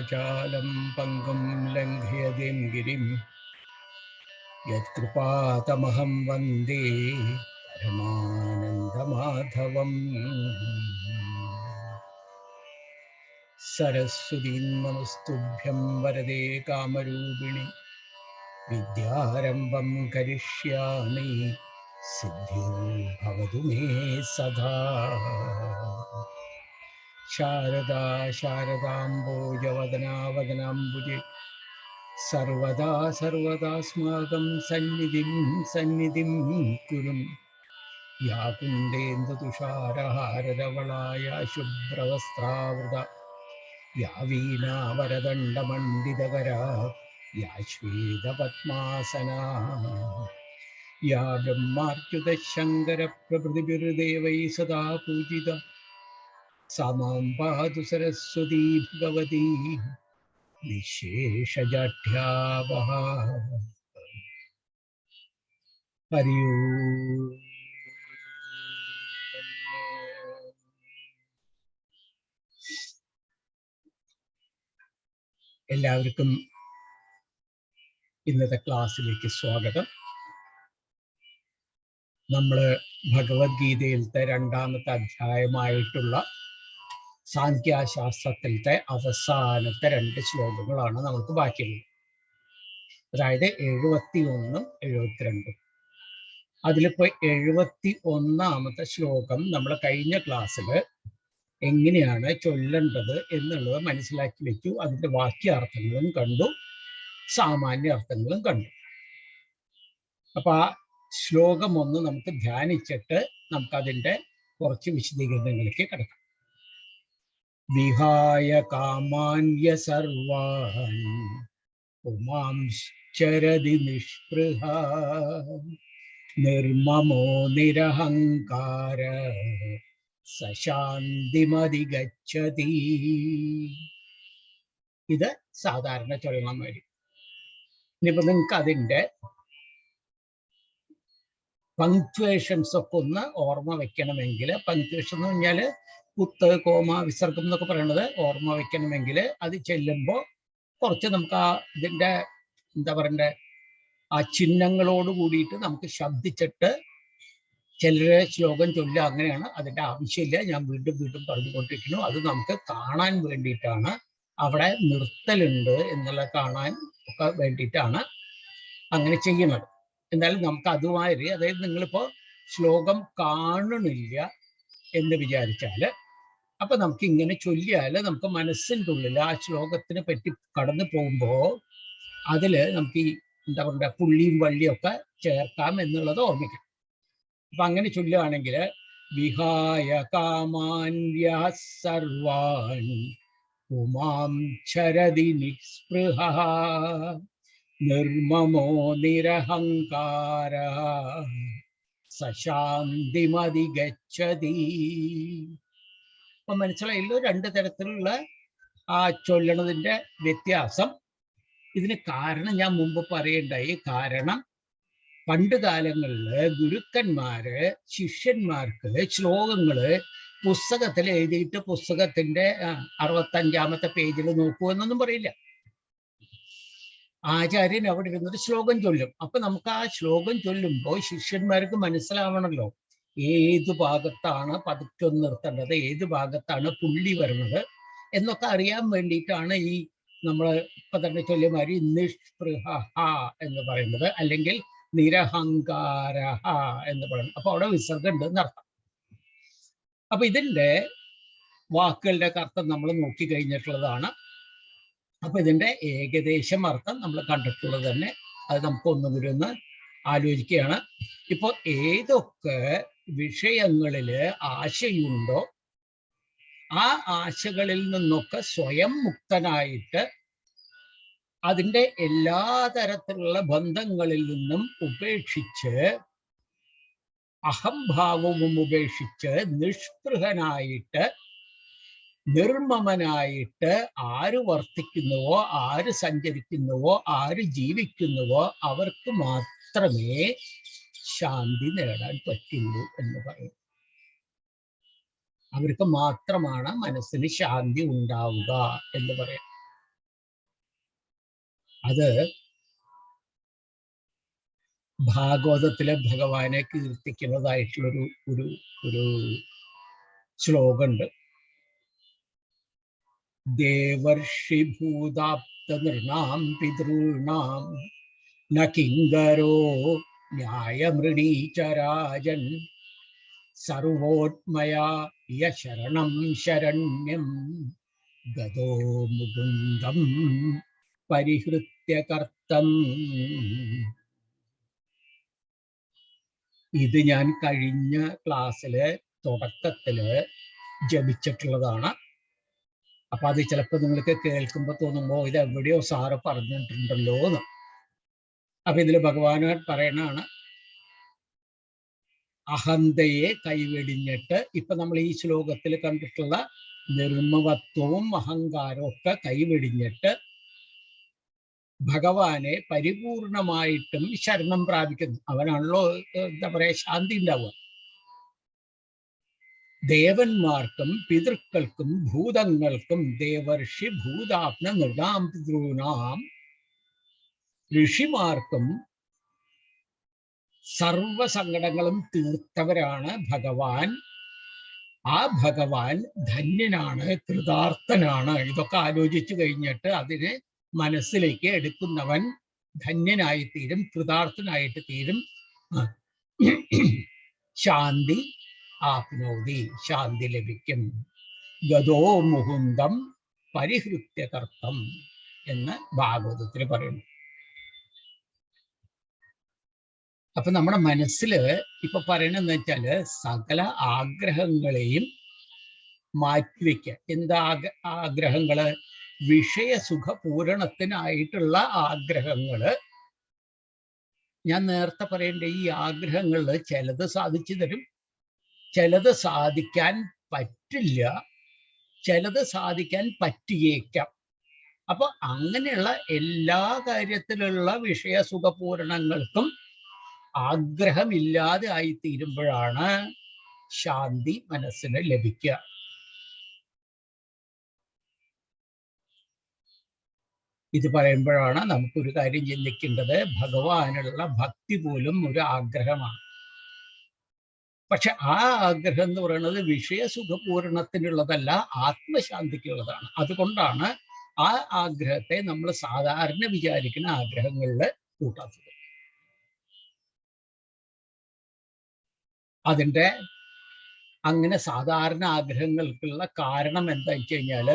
चालं पङ्गुं लङ्घयदिं गिरिं। यत्कृपातमहं वंदे परमानन्दमाधवम्। सरस्वतीं नमस्तुभ्यं वरदे कामरूपिणि, विद्यारम्भं करिष्यामि सिद्धिर्भवतु मे सदा। ശാരദാ ശാരദാംബോജവദനാവദനാംബുജെ സർവദാ സർവദാസ്മാകം സന്നിധിം സന്നിധിം കുരും യാ കുന്ദേന്ദുഷാരഹാരധവളായ ശുഭ്രവസ്ത്രാവൃത യാ വീണാവരദണ്ഡമണ്ഡിതകരാ യാ ശ്വേതപത്മാസനാ യാ ബ്രഹ്മാർച്യുതശങ്കരപ്രഭൃതിഭിർദേവൈ സദാ പൂജിത സമാം പാതു സരസ്വതീ ഭഗവതി നിശേഷജാഠ്യാവഹ ഹരി എല്ലാവർക്കും ഇന്നത്തെ ക്ലാസ്സിലേക്ക് സ്വാഗതം. നമ്മൾ ഭഗവത്ഗീതയിലത്തെ രണ്ടാമത്തെ അധ്യായമായിട്ടുള്ള സാഖ്യാശാസ്ത്രത്തിലത്തെ അവസാനത്തെ രണ്ട് ശ്ലോകങ്ങളാണ് നമുക്ക് ബാക്കിയുള്ളത്. അതായത് എഴുപത്തി ഒന്നും എഴുപത്തിരണ്ടും. അതിലിപ്പോ എഴുപത്തി ഒന്നാമത്തെ ശ്ലോകം നമ്മൾ കഴിഞ്ഞ ക്ലാസ്സിൽ എങ്ങനെയാണ് ചൊല്ലേണ്ടത് എന്നുള്ളത് മനസ്സിലാക്കി വെച്ചു. അതിന്റെ വാക്യാർത്ഥങ്ങളും കണ്ടു. സാമാന്യ അർത്ഥങ്ങളും കണ്ടു. അപ്പൊ ആ ശ്ലോകം ഒന്ന് നമുക്ക് ധ്യാനിച്ചിട്ട് നമുക്കതിന്റെ കുറച്ച് വിശദീകരണങ്ങളിലേക്ക് കിടക്കാം. വിഹായ കാമാന്യ സർവാൻ ഉമാംശ്ചരതി നിഷ്പൃഹ നിർമ്മമോ നിരഹങ്കാര സശാന്തിമതിഗച്ഛതി ഇത് സാധാരണ ചൊല്ലണം വരും. ഇനിയിപ്പോ നിങ്ങൾക്ക് അതിന്റെ പങ്ക്ച്വേഷൻസ് ഒക്കെ ഒന്ന് ഓർമ്മ വെക്കണമെങ്കിൽ പങ്ക്ച്വേഷൻ എന്ന് പറഞ്ഞാൽ കുത്ത് കോമ വിസർഗം എന്നൊക്കെ പറയുന്നത് ഓർമ്മ വെക്കണമെങ്കിൽ അത് ചെല്ലുമ്പോൾ കുറച്ച് നമുക്ക് ആ ഇതിന്റെ എന്താ പറയണ്ടേ ആ ചിഹ്നങ്ങളോട് കൂടിയിട്ട് നമുക്ക് ശബ്ദിച്ചിട്ട് ചിലരെ ശ്ലോകം ചൊല്ലുക അങ്ങനെയാണ്. അതിന്റെ ആവശ്യമില്ല. ഞാൻ വീണ്ടും വീണ്ടും പറഞ്ഞുകൊണ്ടിരിക്കുന്നു. അത് നമുക്ക് കാണാൻ വേണ്ടിയിട്ടാണ്. അവിടെ നിർത്തലുണ്ട് എന്നുള്ള കാണാൻ ഒക്കെ വേണ്ടിയിട്ടാണ് അങ്ങനെ ചെയ്യുന്നത്. എന്നാലും നമുക്ക് അതുമാതിരി അതായത് നിങ്ങളിപ്പോൾ ശ്ലോകം കാണണില്ല എന്ന് വിചാരിച്ചാൽ അപ്പൊ നമുക്ക് ഇങ്ങനെ ചൊല്ലിയാൽ നമുക്ക് മനസ്സിന്റെ ഉള്ളിൽ ആ ശ്ലോകത്തിനെ പറ്റി കടന്നു പോകുമ്പോൾ അതിൽ നമുക്ക് ഈ എന്താ പറയുക പുള്ളിയും വള്ളിയൊക്കെ ചേർക്കാം എന്നുള്ളത് ഓർമ്മിക്കാം. അപ്പൊ അങ്ങനെ ചൊല്ലുകയാണെങ്കിൽ വിഹായ സർവാൻ ഉമാം ചരതി നിസ്പൃഹ നിർമ്മമോ നിരഹങ്കാര സശാന്തിമതി ഗച്ഛതി അപ്പൊ മനസ്സിലായല്ലോ? രണ്ട് തരത്തിലുള്ള ആ ചൊല്ലണതിന്റെ വ്യത്യാസം. ഇതിന് കാരണം ഞാൻ മുമ്പ് പറയണ്ടായി. കാരണം പണ്ട് കാലങ്ങളിൽ ഗുരുക്കന്മാര് ശിഷ്യന്മാർക്ക് ശ്ലോകങ്ങൾ പുസ്തകത്തിൽ എഴുതിയിട്ട് പുസ്തകത്തിന്റെ അറുപത്തഞ്ചാമത്തെ പേജിൽ നോക്കൂ എന്നൊന്നും പറയില്ല. ആചാര്യൻ അവിടെ ഇരുന്നൊരു ശ്ലോകം ചൊല്ലും. അപ്പൊ നമുക്ക് ആ ശ്ലോകം ചൊല്ലുമ്പോൾ ശിഷ്യന്മാർക്ക് മനസ്സിലാവണമല്ലോ ഏത് ഭാഗത്താണ് പതുക്കെ നിർത്തേണ്ടത്? ഏത് ഭാഗത്താണ് പുള്ളി വരുന്നത്? എന്നൊക്കെ അറിയാൻ വേണ്ടിയിട്ടാണ് ഈ നമ്മൾ ഇപ്പൊ തന്നെ ചൊല്ലിമാരി നിഷ്പൃഹ എന്ന് പറയുന്നത്. അല്ലെങ്കിൽ നിരഹങ്കാര എന്ന് പറയുന്നത്. അപ്പൊ അവിടെ വിസർഗം ഉണ്ട് എന്നർത്ഥം അപ്പൊ ഇതിന്റെ വാക്കുകളുടെ അർത്ഥം നമ്മൾ നോക്കി കഴിഞ്ഞിട്ടുള്ളതാണ്. അപ്പൊ ഇതിന്റെ ഏകദേശം അർത്ഥം നമ്മൾ കണ്ടിട്ടുള്ളത് തന്നെ. അത് നമുക്ക് ഒന്നുകൂടി ഒന്ന് ആലോചിക്കുകയാണ്. ഇപ്പോൾ ഏതൊക്കെ വിഷയങ്ങളിൽ ആശയുണ്ടോ? ആ ആശകളിൽ നിന്നൊക്കെ സ്വയം മുക്തനായിട്ട് അതിന്റെ എല്ലാ തരത്തിലുള്ള ബന്ധങ്ങളിൽ നിന്നും ഉപേക്ഷിച്ച് അഹംഭാവവും ഉപേക്ഷിച്ച് നിഷ്പൃഹനായിട്ട് നിർമ്മമനായിട്ട് ആര് വർത്തിക്കുന്നുവോ ആര് സഞ്ചരിക്കുന്നുവോ ആര് ജീവിക്കുന്നുവോ അവർക്ക് മാത്രമേ ശാന്തി നേടാൻ പറ്റുള്ളൂ എന്ന് പറയും. അവർക്ക് മാത്രമാണ് മനസ്സിന് ശാന്തി ഉണ്ടാവുക എന്ന് പറയാം. അത് ഭാഗവതത്തിലെ ഭഗവാനെ കീർത്തിക്കുന്നതായിട്ടുള്ളൊരു ഒരു ഒരു ശ്ലോകമുണ്ട്. ദേവർഷി ഭൂതാപ്ത നൃണാം പിതॄണാം ന കിങ്കരോ ന്യായമൃണീചരാജൻ സർവോത്മയാ യശരണം ശരണ്യം ഗതോ മുകുന്ദം പരിഹൃത്യ കർത്തം ഇത് ഞാൻ കഴിഞ്ഞ ക്ലാസ്സിലെ തുടക്കത്തിൽ ജപിച്ചിട്ടുള്ളതാണ്. അപ്പൊ അത് ചിലപ്പോൾ നിങ്ങൾക്ക് കേൾക്കുമ്പോൾ തോന്നുമ്പോ ഇത് എവിടെയോ സാറ് പറഞ്ഞിട്ടുണ്ടല്ലോ എന്ന് അപ്പൊ ഇതിൽ ഭഗവാന് പറയണാണ് അഹന്തയെ കൈവെടിഞ്ഞിട്ട് ഇപ്പൊ നമ്മൾ ഈ ശ്ലോകത്തിൽ കണ്ടിട്ടുള്ള നിർമ്മവത്വവും അഹങ്കാരവും ഒക്കെ കൈവെടിഞ്ഞിട്ട് ഭഗവാനെ പരിപൂർണമായിട്ടും ശരണം പ്രാപിക്കുന്നു. അവനാണല്ലോ എന്താ പറയാ ശാന്തി ഉണ്ടാവുക. ദേവന്മാർക്കും പിതൃക്കൾക്കും ഭൂതങ്ങൾക്കും ദേവർഷി ഭൂതാപ്ന നൃണാം പിതൃനാം ഋഷിമാർക്കും സർവസങ്കടങ്ങളും തീർത്തവരാണ് ഭഗവാൻ. ആ ഭഗവാൻ ധന്യനാണ് കൃതാർത്ഥനാണ്. ഇതൊക്കെ ആലോചിച്ചു കഴിഞ്ഞിട്ട് അതിനെ മനസ്സിലേക്ക് എടുക്കുന്നവൻ ധന്യനായി തീരും കൃതാർത്ഥനായിട്ട് തീരും. ശാന്തി ആപ്നോതി ശാന്തി ലഭിക്കും. ഗതോ മുകുന്ദം പരിഹൃത്യകർത്തം എന്ന് ഭാഗവതത്തിൽ പറയുന്നു. അപ്പൊ നമ്മുടെ മനസ്സിൽ ഇപ്പൊ പറയണെന്ന് വെച്ചാൽ സകല ആഗ്രഹങ്ങളെയും മാറ്റിവെക്കുക. എന്താ ആഗ്ര- ആഗ്രഹങ്ങൾ? വിഷയസുഖ പൂരണത്തിനായിട്ടുള്ള ആഗ്രഹങ്ങൾ. ഞാൻ നേരത്തെ പറയേണ്ട ഈ ആഗ്രഹങ്ങളിൽ ചിലത് സാധിച്ചു തരും ചിലത് സാധിക്കാൻ പറ്റില്ല ചിലത് സാധിക്കാൻ പറ്റിയേക്കാം. അപ്പൊ അങ്ങനെയുള്ള എല്ലാ കാര്യത്തിലുള്ള വിഷയസുഖ പൂരണങ്ങൾക്കും ആഗ്രഹമില്ലാതെ ആയിത്തീരുമ്പോഴാണ് ശാന്തി മനസ്സിന് ലഭിക്കുക. ഇത് പറയുമ്പോഴാണ് നമുക്കൊരു കാര്യം ചിന്തിക്കേണ്ടത്. ഭഗവാനുള്ള ഭക്തി പോലും ഒരു ആഗ്രഹമാണ്. പക്ഷെ ആ ആഗ്രഹം എന്ന് പറയുന്നത് വിഷയസുഖപൂരണത്തിനുള്ളതല്ല ആത്മശാന്തിക്കുള്ളതാണ്. അതുകൊണ്ടാണ് ആ ആഗ്രഹത്തെ നമ്മൾ സാധാരണ വിചാരിക്കുന്ന ആഗ്രഹങ്ങളിൽ കൂട്ടാത്തത്. അതിന്റെ അങ്ങനെ സാധാരണ ആഗ്രഹങ്ങൾക്കുള്ള കാരണം എന്താ വെച്ച് കഴിഞ്ഞാൽ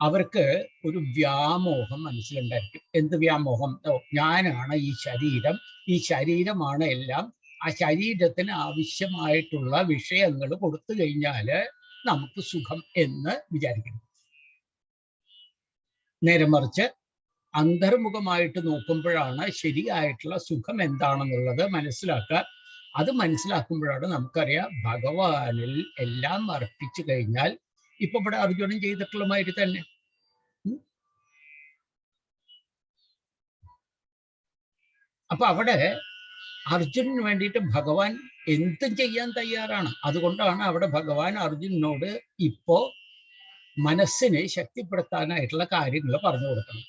അവർക്ക് ഒരു വ്യാമോഹം മനസ്സിലുണ്ടായിരിക്കും. എന്ത് വ്യാമോഹം? ഞാനാണ് ഈ ശരീരം. ഈ ശരീരമാണ് എല്ലാം. ആ ശരീരത്തിന് ആവശ്യമായിട്ടുള്ള വിഷയങ്ങൾ കൊടുത്തു കഴിഞ്ഞാൽ നമുക്ക് സുഖം എന്ന് വിചാരിക്കണം നേരെ മറിച്ച് അന്തർമുഖമായിട്ട് നോക്കുമ്പോഴാണ് ശരിയായിട്ടുള്ള സുഖം എന്താണെന്നുള്ളത് മനസ്സിലാക്കുക അത് മനസ്സിലാക്കുമ്പോഴാണ് നമുക്കറിയാം ഭഗവാനിൽ എല്ലാം അർപ്പിച്ചു കഴിഞ്ഞാൽ ഇപ്പൊ ഇവിടെ അർജുനൻ ചെയ്തിട്ടുള്ള മാതിരി തന്നെ അപ്പൊ അവിടെ അർജുനന് വേണ്ടിയിട്ട് ഭഗവാൻ എന്തും ചെയ്യാൻ തയ്യാറാണ്. അതുകൊണ്ടാണ് അവിടെ ഭഗവാൻ അർജുനനോട് ഇപ്പോ മനസ്സിനെ ശക്തിപ്പെടുത്താനായിട്ടുള്ള കാര്യങ്ങൾ പറഞ്ഞു കൊടുക്കണം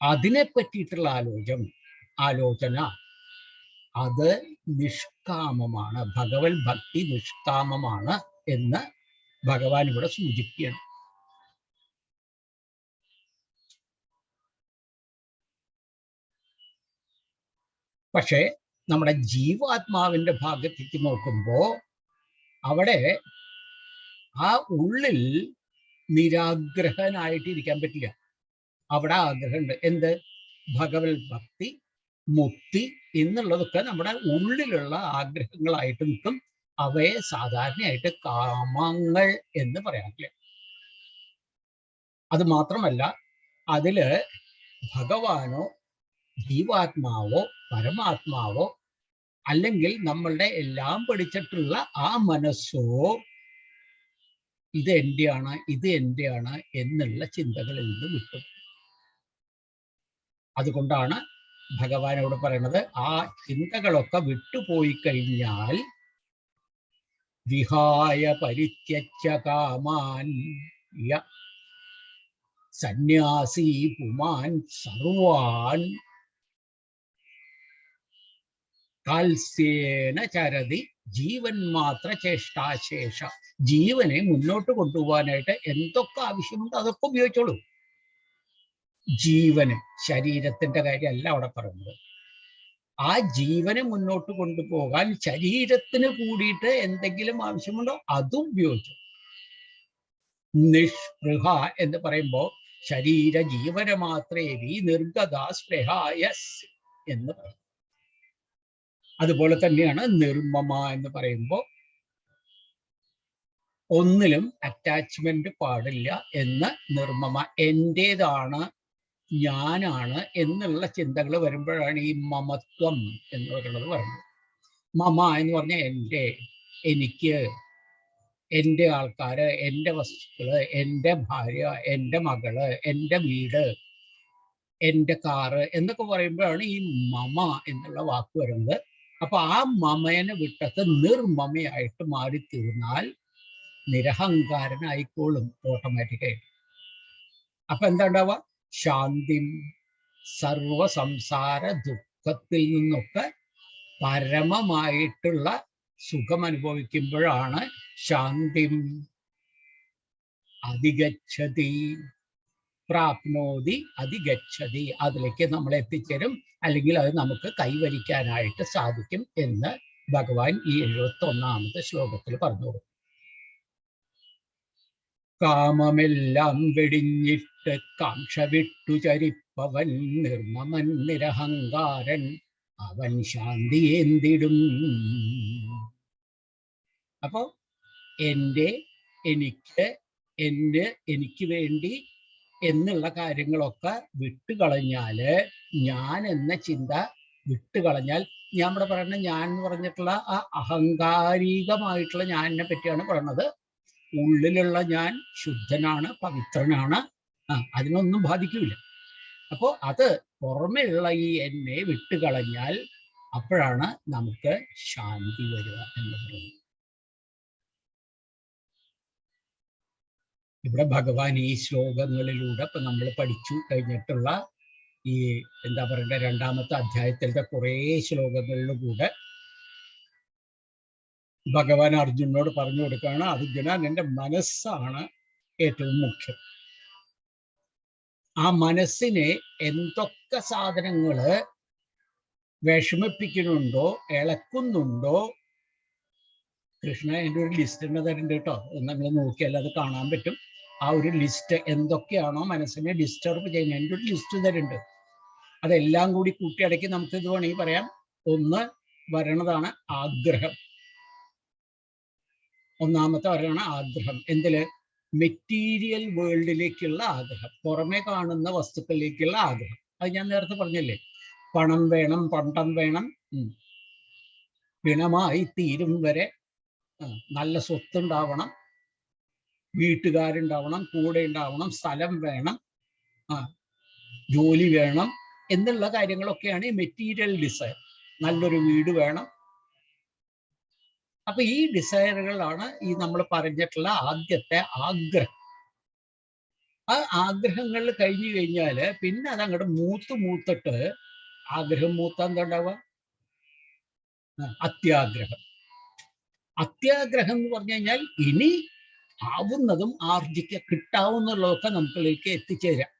അതിനെ പറ്റിയിട്ടുള്ള ആലോചന ആലോചന. അത് നിഷ്കാമമാണ്. ഭഗവത് ഭക്തി നിഷ്കാമമാണ് എന്ന് ഭഗവാൻ ഇവിടെ സൂചിപ്പിക്കണം. പക്ഷേ നമ്മുടെ ജീവാത്മാവിന്റെ ഭാഗത്തേക്ക് നോക്കുമ്പോ അവിടെ ആ ഉള്ളിൽ നിരാഗ്രഹനായിട്ടിരിക്കാൻ പറ്റില്ല. അവിടെ ആഗ്രഹമുണ്ട്. എന്ത്? ഭഗവത് ഭക്തി മുക്തി എന്നുള്ളതൊക്കെ നമ്മുടെ ഉള്ളിലുള്ള ആഗ്രഹങ്ങളായിട്ട് നിൽക്കും. അവയെ സാധാരണയായിട്ട് കാമങ്ങൾ എന്ന് പറയാറില്ല അത് മാത്രമല്ല അതിൽ ഭഗവാനോ ജീവാത്മാവോ പരമാത്മാവോ അല്ലെങ്കിൽ നമ്മളുടെ എല്ലാം പഠിച്ചിട്ടുള്ള ആ മനസ്സോ ഇത് എന്റെയാണ് ഇത് എന്റെയാണ് എന്നുള്ള ചിന്തകളിൽ നിന്ന് വിട്ടു. അതുകൊണ്ടാണ് ഭഗവാനോട് പറയണത് ആ ചിന്തകളൊക്കെ വിട്ടുപോയി കഴിഞ്ഞാൽ വിഹായ പരിത്യച്ച കാമാൻ സന്യാസി പുമാൻ സർവാൻ കാൽസ്യേന ചരതി ജീവൻ മാത്ര ചേഷ്ടാശേഷ. ജീവനെ മുന്നോട്ട് കൊണ്ടുപോകാനായിട്ട് എന്തൊക്കെ ആവശ്യമുണ്ട് അതൊക്കെ ഉപയോഗിച്ചോളൂ. ജീവന് ശരീരത്തിന്റെ കാര്യമല്ല അവിടെ പറയുന്നത്. ആ ജീവനെ മുന്നോട്ട് കൊണ്ടുപോകാൻ ശരീരത്തിന് കൂടിയിട്ട് എന്തെങ്കിലും ആവശ്യമുണ്ടോ? അതും ഉപയോഗിച്ചു. നിഷ്പൃഹ എന്ന് പറയുമ്പോൾ ശരീര ജീവന മാത്രേവി നിർഗത സ്പൃഹായസ് എന്ന് പറയും. അതുപോലെ തന്നെയാണ് നിർമ്മമ എന്ന് പറയുമ്പോൾ ഒന്നിലും അറ്റാച്ച്മെന്റ് പാടില്ല എന്ന് നിർമ്മമ. എന്റേതാണ് ഞാനാണ് എന്നുള്ള ചിന്തകൾ വരുമ്പോഴാണ് ഈ മമത്വം എന്ന് പറയുന്നത് പറയുന്നത്. മമ എന്ന് പറഞ്ഞാൽ എന്റെ എനിക്ക് എന്റെ ആൾക്കാര് എന്റെ വസ്തുക്കൾ എന്റെ ഭാര്യ എന്റെ മകൾ എന്റെ വീട് എന്റെ കാറ് എന്നൊക്കെ പറയുമ്പോഴാണ് ഈ മമ എന്നുള്ള വാക്ക് വരുന്നത്. അപ്പൊ ആ മമയനെ വിട്ടത്ത് നിർമമയായിട്ട് മാറിത്തീർന്നാൽ നിരഹങ്കാരനായിക്കോളും ഓട്ടോമാറ്റിക്കായിട്ട് അപ്പൊ എന്താ ഉണ്ടാവുക? ശാന്തി സർവ സംസാര ദുഃഖത്തിൽ നിന്നൊക്കെ പരമമായിട്ടുള്ള സുഖം അനുഭവിക്കുമ്പോഴാണ് ശാന്തി അധികച്ഛതി പ്രാപ്നോതി അധികച്ഛതി അതിലേക്ക് നമ്മൾ എത്തിച്ചേരും. അല്ലെങ്കിൽ അത് നമുക്ക് കൈവരിക്കാനായിട്ട് സാധിക്കും എന്ന് ഭഗവാൻ ഈ എഴുപത്തി ഒന്നാമത്തെ ശ്ലോകത്തിൽ പറഞ്ഞു കാമമെല്ലാം വെടിഞ്ഞിട്ട് കാക്ഷ വിട്ടു ചരിപ്പവൻ നിർമ്മമൻ നിരഹങ്കാരൻ. അവൻ ശാന്തിയേന്തിടും. അപ്പോ എന്റെ എനിക്ക് എന്റെ എനിക്ക് വേണ്ടി എന്നുള്ള കാര്യങ്ങളൊക്കെ വിട്ടുകളഞ്ഞാൽ ഞാൻ എന്ന ചിന്ത വിട്ടുകളഞ്ഞാൽ ഞാൻ ഇവിടെ പറയുന്ന ഞാൻ എന്ന് പറഞ്ഞിട്ടുള്ള ആ അഹങ്കാരികമായിട്ടുള്ള ഞാനിനെ പറ്റിയാണ് പറയുന്നത്. ഉള്ളിലുള്ള ഞാൻ ശുദ്ധനാണ് പവിത്രനാണ്. ആ അതിനൊന്നും ബാധിക്കില്ല അപ്പോ അത് പുറമെയുള്ള ഈ എന്നെ വിട്ടുകളഞ്ഞാൽ അപ്പോഴാണ് നമുക്ക് ശാന്തി വരിക എന്ന് പറയുന്നത്. ഇവിടെ ഭഗവാൻ ഈ ശ്ലോകങ്ങളിലൂടെ ഇപ്പൊ നമ്മൾ പഠിച്ചു കഴിഞ്ഞിട്ടുള്ള ഈ എന്താ പറയണ്ട രണ്ടാമത്തെ അധ്യായത്തിലത്തെ കുറേ ശ്ലോകങ്ങളിലൂടെ ഭഗവാൻ അർജുനോട് പറഞ്ഞു കൊടുക്കുകയാണ്. അർജുന നിന്റെ മനസ്സാണ് ഏറ്റവും മുഖ്യം. ആ മനസ്സിനെ എന്തൊക്കെ സാധനങ്ങൾ വിഷമിപ്പിക്കുന്നുണ്ടോ ഇളക്കുന്നുണ്ടോ കൃഷ്ണ എന്റെ ഒരു ലിസ്റ്റ് തന്നെ തരുന്നുണ്ട് കേട്ടോ. നിങ്ങൾ നോക്കിയാൽ അത് കാണാൻ പറ്റും. ആ ഒരു ലിസ്റ്റ് എന്തൊക്കെയാണോ മനസ്സിനെ ഡിസ്റ്റർബ് ചെയ്യുന്നത്. എന്റെ ഒരു ലിസ്റ്റ് തരുന്നുണ്ട് അതെല്ലാം കൂടി കൂട്ടിയടക്കി നമുക്ക് ഇത് വേണമെങ്കിൽ പറയാം. ഒന്ന് വരണതാണ് ആഗ്രഹം. ഒന്നാമത്തെ വരണ ആഗ്രഹം. എന്തിൽ? മെറ്റീരിയൽ വേൾഡിലേക്കുള്ള ആഗ്രഹം. പുറമെ കാണുന്ന വസ്തുക്കളിലേക്കുള്ള ആഗ്രഹം. അത് ഞാൻ നേരത്തെ പറഞ്ഞല്ലേ? പണം വേണം പണ്ടം വേണം. പിണമായി തീരും വരെ. നല്ല സ്വത്തുണ്ടാവണം. വീട്ടുകാരുണ്ടാവണം കൂടെ ഉണ്ടാവണം സ്ഥലം വേണം. ആ ജോലി വേണം. എന്നുള്ള കാര്യങ്ങളൊക്കെയാണ് ഈ മെറ്റീരിയൽ ഡിസൈൻ നല്ലൊരു വീട് വേണം. അപ്പൊ ഈ ഡിസയറുകളാണ് ഈ നമ്മൾ പറഞ്ഞിട്ടുള്ള ആദ്യത്തെ ആഗ്രഹം. ആ ആഗ്രഹങ്ങൾ കഴിഞ്ഞു കഴിഞ്ഞാൽ പിന്നെ അത് അങ്ങോട്ട് മൂത്ത് മൂത്തിട്ട് ആഗ്രഹം മൂത്ത എന്താ അത്യാഗ്രഹം. അത്യാഗ്രഹം എന്ന് പറഞ്ഞു കഴിഞ്ഞാൽ ഇനി ആവുന്നതും ആർജിക്ക കിട്ടാവുന്നതൊക്കെ നമുക്കിലേക്ക് എത്തിച്ചേരാം.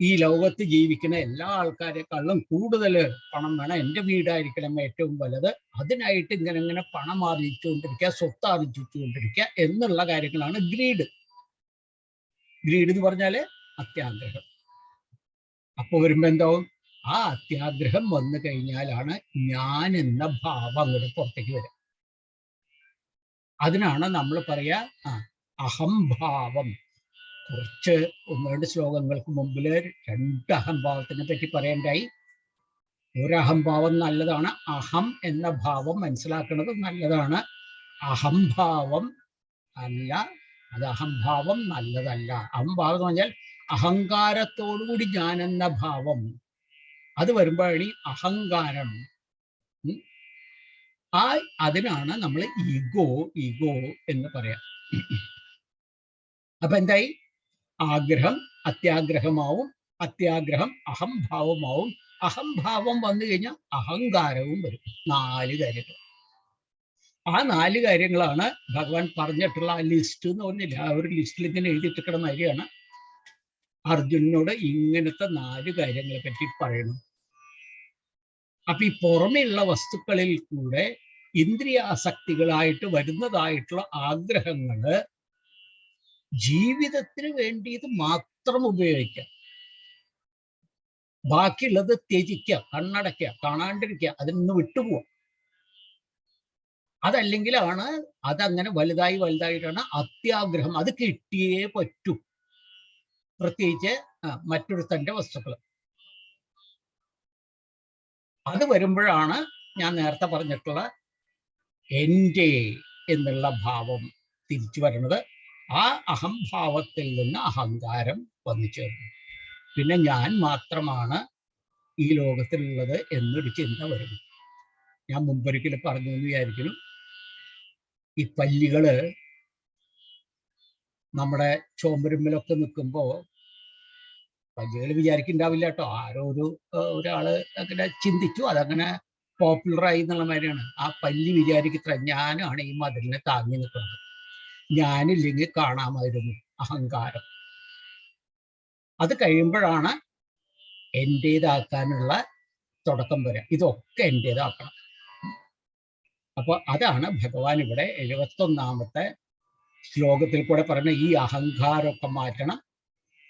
ഈ ലോകത്ത് ജീവിക്കുന്ന എല്ലാ ആൾക്കാരെക്കാളും കൂടുതൽ പണം വേണം. എന്റെ വീടായിരിക്കണം ഏറ്റവും വലുത്. അതിനായിട്ട് ഇങ്ങനെ ഇങ്ങനെ പണം ആർജിച്ചുകൊണ്ടിരിക്കുക സ്വത്ത് ആർജിച്ചുകൊണ്ടിരിക്കുക എന്നുള്ള കാര്യങ്ങളാണ് ഗ്രീഡ്. ഗ്രീഡ് എന്ന് പറഞ്ഞാൽ അത്യാഗ്രഹം. അപ്പോൾ വരുമ്പോൾ എന്താവും? ആ അത്യാഗ്രഹം വന്നു കഴിഞ്ഞാലാണ് ഞാൻ എന്ന ഭാവം അങ്ങോട്ട് പുറത്തേക്ക് വരിക. അതിനാണ് നമ്മൾ പറയാ ആ അഹംഭാവം. കുറച്ച് രണ്ട് ശ്ലോകങ്ങൾക്ക് മുമ്പിൽ രണ്ട് അഹംഭാവത്തിനെ പറ്റി പറയണ്ടായി. ഒരഹംഭാവം നല്ലതാണ് അഹം എന്ന ഭാവം മനസ്സിലാക്കുന്നത് നല്ലതാണ്. അഹംഭാവം അല്ല അത് അഹംഭാവം നല്ലതല്ല. അഹംഭാവം എന്ന് പറഞ്ഞാൽ അഹങ്കാരത്തോടുകൂടി ഞാൻ എന്ന ഭാവം. അത് വരുമ്പോഴാണ് ഈ അഹങ്കാരം. ആ അതിനാണ് നമ്മൾ ഈഗോ ഈഗോ എന്ന് പറയാം. അപ്പൊ എന്തായി? ആഗ്രഹം അത്യാഗ്രഹമാവും അത്യാഗ്രഹം അഹംഭാവമാവും. അഹംഭാവം വന്നു കഴിഞ്ഞാൽ അഹങ്കാരവും വരും. നാല് കാര്യങ്ങൾ. ആ നാല് കാര്യങ്ങളാണ് ഭഗവാൻ പറഞ്ഞിട്ടുള്ള ആ ലിസ്റ്റ് എന്ന് പറഞ്ഞില്ല? ആ ഒരു ലിസ്റ്റിൽ ഇങ്ങനെ എഴുതിയിട്ട് കിടന്ന കാര്യമാണ് അർജുനനോട് ഇങ്ങനത്തെ നാല് കാര്യങ്ങളെ പറ്റി പറയണം. അപ്പൊ ഈ പുറമെയുള്ള വസ്തുക്കളിൽ കൂടെ ഇന്ദ്രിയാസക്തികളായിട്ട് വരുന്നതായിട്ടുള്ള ആഗ്രഹങ്ങൾ ജീവിതത്തിന് വേണ്ടിയത് മാത്രം ഉപയോഗിക്കാം. ബാക്കിയുള്ളത് ത്യജിക്കുക കണ്ണടയ്ക്കുക കാണാണ്ടിരിക്കുക അതിൽ നിന്ന് വിട്ടുപോവാം. അതല്ലെങ്കിലാണ് അതങ്ങനെ വലുതായി വലുതായിട്ടാണ് അത്യാഗ്രഹം. അത് കിട്ടിയേ പറ്റൂ. പ്രത്യേകിച്ച് മറ്റൊരു മറ്റൊരുത്തന്റെ വസ്തുക്കൾ. അത് വരുമ്പോഴാണ് ഞാൻ നേരത്തെ പറഞ്ഞിട്ടുള്ള എന്റെ എന്നുള്ള ഭാവം തിരിച്ചു വരുന്നത്. ആ അഹംഭാവത്തിൽ നിന്ന് അഹങ്കാരം വന്നു ചേർന്നു പിന്നെ ഞാൻ മാത്രമാണ് ഈ ലോകത്തിലുള്ളത് എന്നൊരു ചിന്ത വരുന്നു. ഞാൻ മുമ്പൊരിക്കലും പറഞ്ഞു എന്ന് വിചാരിക്കുന്നു. ഈ പല്ലികൾ നമ്മുടെ ചോമ്പരുമ്പിലൊക്കെ നിൽക്കുമ്പോ പല്ലികൾ വിചാരിക്കുന്നുണ്ടാവില്ല കേട്ടോ. ആരോ ഒരു ഒരാൾ അങ്ങനെ ചിന്തിച്ചു. അതങ്ങനെ പോപ്പുലറായി എന്നുള്ള മാതിരിയാണ്. ആ പല്ലി വിചാരിക്കത്ര ഞാനാണ് ഈ മതിലിനെ താങ്ങി നിൽക്കുന്നത്. ഞാനില്ലെങ്കിൽ കാണാമായിരുന്നു അഹങ്കാരം. അത് കഴിയുമ്പോഴാണ് എന്റേതാക്കാനുള്ള തുടക്കം വരാം ഇതൊക്കെ എന്റേതാക്കണം അപ്പൊ അതാണ് ഭഗവാൻ ഇവിടെ എഴുപത്തൊന്നാമത്തെ ശ്ലോകത്തിൽ കൂടെ പറഞ്ഞ ഈ അഹങ്കാരമൊക്കെ മാറ്റണം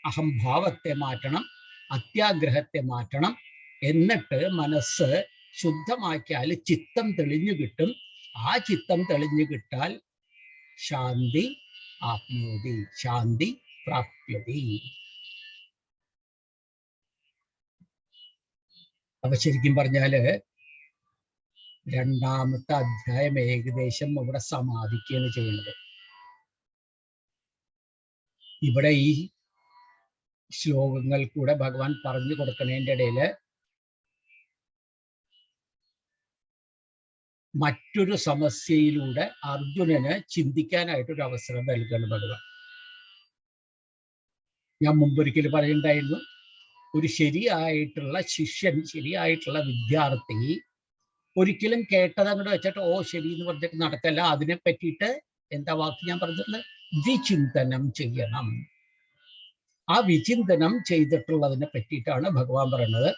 അഹംഭാവത്തെ മാറ്റണം അത്യാഗ്രഹത്തെ മാറ്റണം എന്നിട്ട് മനസ്സ് ശുദ്ധമാക്കിയാൽ ചിത്തം തെളിഞ്ഞു കിട്ടും. ആ ചിത്തം തെളിഞ്ഞു കിട്ടാൽ ശാന്തി ആപ്നോതി ശാന്തി പ്രാപ്യതി. അപ്പൊ ശരിക്കും പറഞ്ഞാൽ രണ്ടാമത്തെ അധ്യായം ഏകദേശം ഇവിടെ സമാധിക്കുകയാണ് ചെയ്യുന്നത്. ഇവിടെ ഈ ശ്ലോകങ്ങൾ കൂടെ ഭഗവാൻ പറഞ്ഞു കൊടുക്കുന്നതിന്റെ ഇടയിൽ മറ്റൊരു സമസ്യയിലൂടെ അർജുനന് ചിന്തിക്കാനായിട്ടൊരു അവസരം ഭഗവാൻ ഞാൻ മുമ്പൊരിക്കൽ പറയുണ്ടായിരുന്നു ഒരു ശരിയായിട്ടുള്ള ശിഷ്യൻ ശരിയായിട്ടുള്ള വിദ്യാർത്ഥി ഒരിക്കലും കേട്ടത് അങ്ങോട്ട് വെച്ചിട്ട് ഓ ശരി എന്ന് പറഞ്ഞിട്ട് നടക്കല്ല. അതിനെ പറ്റിയിട്ട് എന്താ വാക്ക് ഞാൻ പറഞ്ഞിട്ടുള്ളത് വിചിന്തനം ചെയ്യണം. ആ വിചിന്തനം ചെയ്തിട്ടുള്ളതിനെ പറ്റിയിട്ടാണ് ഭഗവാൻ പറയുന്നത്.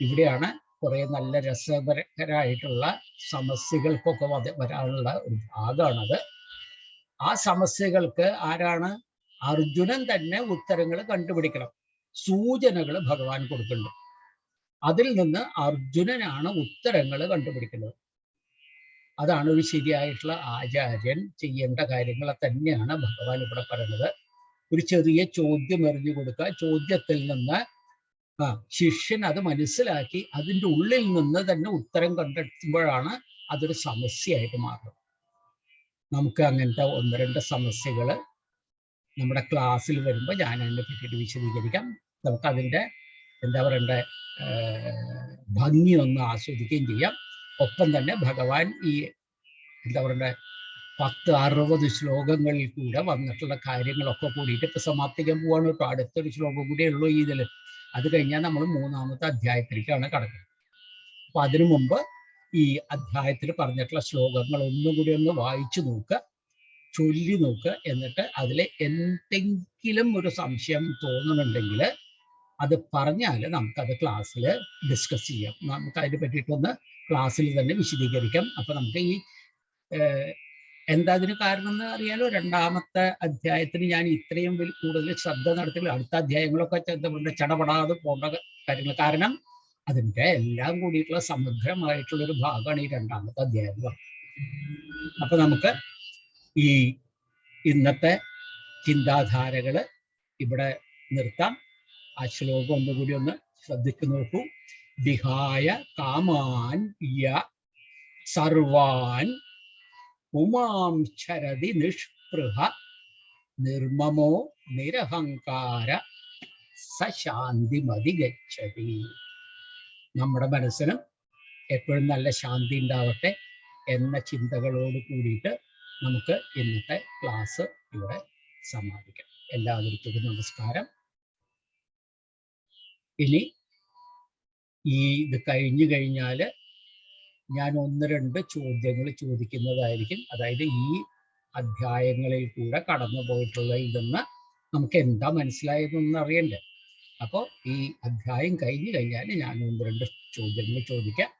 ഇവിടെയാണ് കുറെ നല്ല രസകരമായിട്ടുള്ള സമസ്യകൾക്കൊക്കെ വരാനുള്ള ഒരു ഭാഗമാണത്. ആ സമസ്യകൾക്ക് ആരാണ്? അർജുനൻ തന്നെ ഉത്തരങ്ങൾ കണ്ടുപിടിക്കണം. സൂചനകൾ ഭഗവാൻ കൊടുക്കുന്നുണ്ട്. അതിൽ നിന്ന് അർജുനനാണ് ഉത്തരങ്ങൾ കണ്ടുപിടിക്കുന്നത്. അതാണ് ഒരു ശരിയായിട്ടുള്ള ആചാര്യൻ ചെയ്യേണ്ട കാര്യങ്ങളെ തന്നെയാണ് ഭഗവാൻ ഇവിടെ പറയുന്നത്. ഒരു ചെറിയ ചോദ്യം എറിഞ്ഞു കൊടുക്കുക. ചോദ്യത്തിൽ നിന്ന് ശിഷ്യൻ അത് മനസ്സിലാക്കി അതിന്റെ ഉള്ളിൽ നിന്ന് തന്നെ ഉത്തരം കണ്ടെത്തുമ്പോഴാണ് അതൊരു സമസ്യയായിട്ട് മാറുന്നത്. നമുക്ക് അങ്ങനത്തെ ഒന്ന് രണ്ട് സമസ്യകൾ നമ്മുടെ ക്ലാസ്സിൽ വരുമ്പോൾ ഞാൻ അതിനെ പറ്റിയിട്ട് വിശദീകരിക്കാം. നമുക്ക് അതിന്റെ എന്താ പറയണ്ട ഭംഗി ഒന്ന് ആസ്വദിക്കുകയും ചെയ്യാം. ഒപ്പം തന്നെ ഭഗവാൻ ഈ എന്താ പറയണ്ട പത്ത് അറുപത് ശ്ലോകങ്ങളിൽ കൂടെ വന്നിട്ടുള്ള കാര്യങ്ങളൊക്കെ കൂടിയിട്ട് ഇപ്പൊ സമാപ്തിക്കാൻ പോവാണ്. കേട്ടോ അടുത്തൊരു ശ്ലോകം കൂടിയേ ഉള്ളൂ ഇതിൽ. അത് കഴിഞ്ഞാൽ നമ്മൾ മൂന്നാമത്തെ അധ്യായത്തിലേക്കാണ് കടക്കുന്നത്. അപ്പൊ അതിനു മുമ്പ് ഈ അധ്യായത്തിൽ പറഞ്ഞിട്ടുള്ള ശ്ലോകങ്ങൾ ഒന്നും കൂടി ഒന്ന് വായിച്ചു നോക്കുക ചൊല്ലി നോക്കുക എന്നിട്ട് അതിൽ എന്തെങ്കിലും ഒരു സംശയം തോന്നുന്നുണ്ടെങ്കിൽ അത് പറഞ്ഞാൽ നമുക്കത് ക്ലാസ്സിൽ ഡിസ്കസ് ചെയ്യാം. നമുക്ക് അതിനെ പറ്റിയിട്ടൊന്ന് ക്ലാസ്സിൽ തന്നെ വിശദീകരിക്കാം. അപ്പൊ നമുക്ക് ഈ എന്താ അതിന് കാരണം എന്ന് അറിയാലോ? രണ്ടാമത്തെ അധ്യായത്തിന് ഞാൻ ഇത്രയും കൂടുതൽ ശ്രദ്ധ നടത്തില്ല. അടുത്ത അധ്യായങ്ങളൊക്കെ പറയുക ചടപടാതെ പോകേണ്ട കാര്യങ്ങൾ. കാരണം അതിന്റെ എല്ലാം കൂടിയിട്ടുള്ള സമഗ്രമായിട്ടുള്ള ഒരു ഭാഗമാണ് ഈ രണ്ടാമത്തെ അധ്യായം. അപ്പൊ നമുക്ക് ഈ ഇന്നത്തെ ചിന്താധാരകൾ ഇവിടെ നിർത്താം. ആ ശ്ലോകം ഒന്നുകൂടി ഒന്ന് ശ്രദ്ധിച്ചു നോക്കൂ. വിഹായ കാമാൻ യ സർവാൻ ഉമാം ചരതി നിഷ്പൃഹ നിർമ്മമോ നിരഹങ്കാര സശാന്തി ഗച്ഛതി നമ്മുടെ മനസ്സിനും എപ്പോഴും നല്ല ശാന്തി ഉണ്ടാവട്ടെ എന്ന ചിന്തകളോട് കൂടിയിട്ട് നമുക്ക് ഇന്നത്തെ ക്ലാസ് ഇവിടെ സമാപിക്കാം. എല്ലാവർക്കും നമസ്കാരം. ഇനി ഈ ഇത് കഴിഞ്ഞു കഴിഞ്ഞാൽ ഞാൻ ഒന്ന് രണ്ട് ചോദ്യങ്ങൾ ചോദിക്കുന്നതായിരിക്കും. അതായത് ഈ അധ്യായങ്ങളിൽ കൂടെ കടന്നു പോയിട്ടുള്ള ഇതെന്ന് നമുക്ക് എന്താ മനസ്സിലായതെന്ന് അറിയണ്ടേ? അപ്പോൾ ഈ അധ്യായം കഴിഞ്ഞു കഴിഞ്ഞാൽ ഞാൻ ഒന്ന് രണ്ട് ചോദ്യങ്ങൾ ചോദിക്കാം.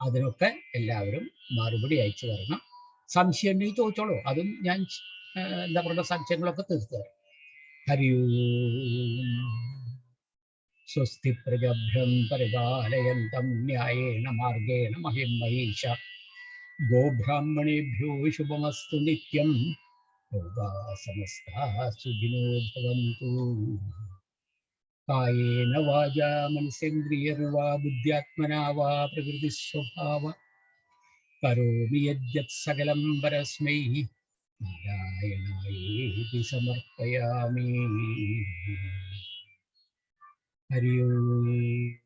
അതിനൊക്കെ എല്ലാവരും മറുപടി അയച്ചു തരണം. സംശയം ഉണ്ടെങ്കിൽ ചോദിച്ചോളൂ. അതും ഞാൻ എന്താ പറയുക സംശയങ്ങളൊക്കെ തീർത്തു തരാം. ഹരി स्वस्ति प्रजभ्यं परिपालयन्तं न्यायेन मार्गेण महिं महिष गोब्राह्मणेभ्यो शुभमस्तु नित्यं। योगाः समस्ताः सुखिनो भवन्तु। कायेन वाचा मनसेन्द्रियर्वा बुद्ध्यात्मना वा प्रकृतिस्वभाव। करोमि यद्यत् सकलं परस्मै नारायणायेति समर्पयामि। हरि ओम्